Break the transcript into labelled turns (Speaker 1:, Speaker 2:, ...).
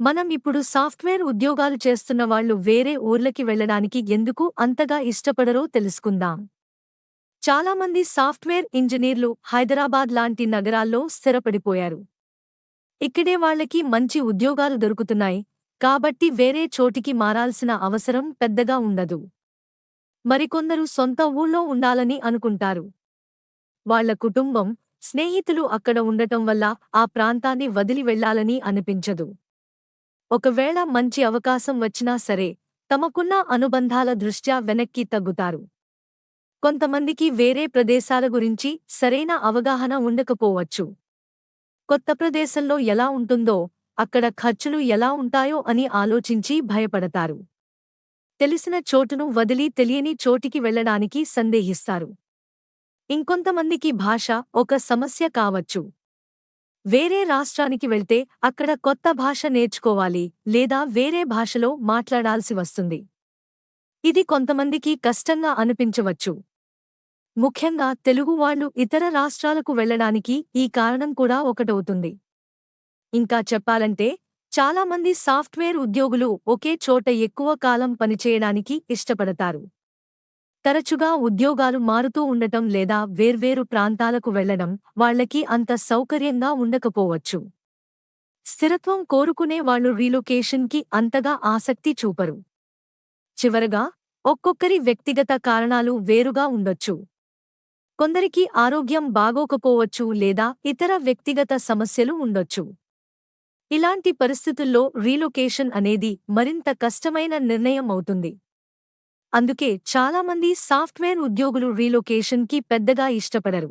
Speaker 1: మనం ఇప్పుడు సాఫ్ట్వేర్ ఉద్యోగాలు చేస్తున్న వాళ్ళు వేరే ఊర్లకి వెళ్ళడానికి ఎందుకు అంతగా ఇష్టపడరో తెలుసుకుందాం. చాలామంది సాఫ్ట్వేర్ ఇంజనీర్లు హైదరాబాద్ లాంటి నగరాల్లో స్థిరపడిపోయారు. ఇక్కడే వాళ్ళకి మంచి ఉద్యోగాలు దొరుకుతున్నాయి కాబట్టి వేరే చోటికి మారాల్సిన అవసరం పెద్దగా ఉండదు. మరికొందరు సొంత ఊళ్ళో ఉండాలని అనుకుంటారు. వాళ్ళ కుటుంబం స్నేహితులు అక్కడ ఉండటం వల్ల ఆ ప్రాంతాన్ని వదిలి వెళ్ళాలని అనిపించదు. ఒకవేళ మంచి అవకాశం వచ్చినా సరే తమకున్న అనుబంధాల దృష్ట్యా వెనక్కి తగ్గుతారు. కొంతమందికి వేరే ప్రదేశాల గురించి సరైన అవగాహన ఉండకపోవచ్చు. కొత్త ప్రదేశంలో ఎలా ఉంటుందో అక్కడ ఖర్చులు ఎలా ఉంటాయో అని ఆలోచించి భయపడతారు. తెలిసిన చోటును వదిలి తెలియని చోటికి వెళ్ళడానికి సందేహిస్తారు. ఇంకొంతమందికి భాష ఒక సమస్య కావచ్చు. వేరే రాష్ట్రానికి వెళ్తే అక్కడ కొత్త భాష నేర్చుకోవాలి లేదా వేరే భాషలో మాట్లాడాల్సి వస్తుంది. ఇది కొంతమందికి కష్టంగా అనిపించవచ్చు. ముఖ్యంగా తెలుగువాళ్ళు ఇతర రాష్ట్రాలకు వెళ్ళడానికి ఈ కారణం కూడా ఒకటవుతుంది. ఇంకా చెప్పాలంటే చాలామంది సాఫ్ట్వేర్ ఉద్యోగులు ఒకే చోట ఎక్కువ కాలం పనిచేయడానికి ఇష్టపడతారు. తరచుగా ఉద్యోగాలు మారుతూ ఉండటం లేదా వేర్వేరు ప్రాంతాలకు వెళ్ళడం వాళ్ళకి అంత సౌకర్యంగా ఉండకపోవచ్చు. స్థిరత్వం కోరుకునే వాళ్ళు రీలొకేషన్కి అంతగా ఆసక్తి చూపరు. చివరగా ఒక్కొక్కరి వ్యక్తిగత కారణాలు వేరుగా ఉండొచ్చు. కొందరికి ఆరోగ్యం బాగోకపోవచ్చు లేదా ఇతర వ్యక్తిగత సమస్యలు ఉండొచ్చు. ఇలాంటి పరిస్థితుల్లో రీలొకేషన్ అనేది మరింత కష్టమైన నిర్ణయం అవుతుంది. అందుకే చాలామంది సాఫ్ట్వేర్ ఉద్యోగులు రీలొకేషన్కి పెద్దగా ఇష్టపడరు.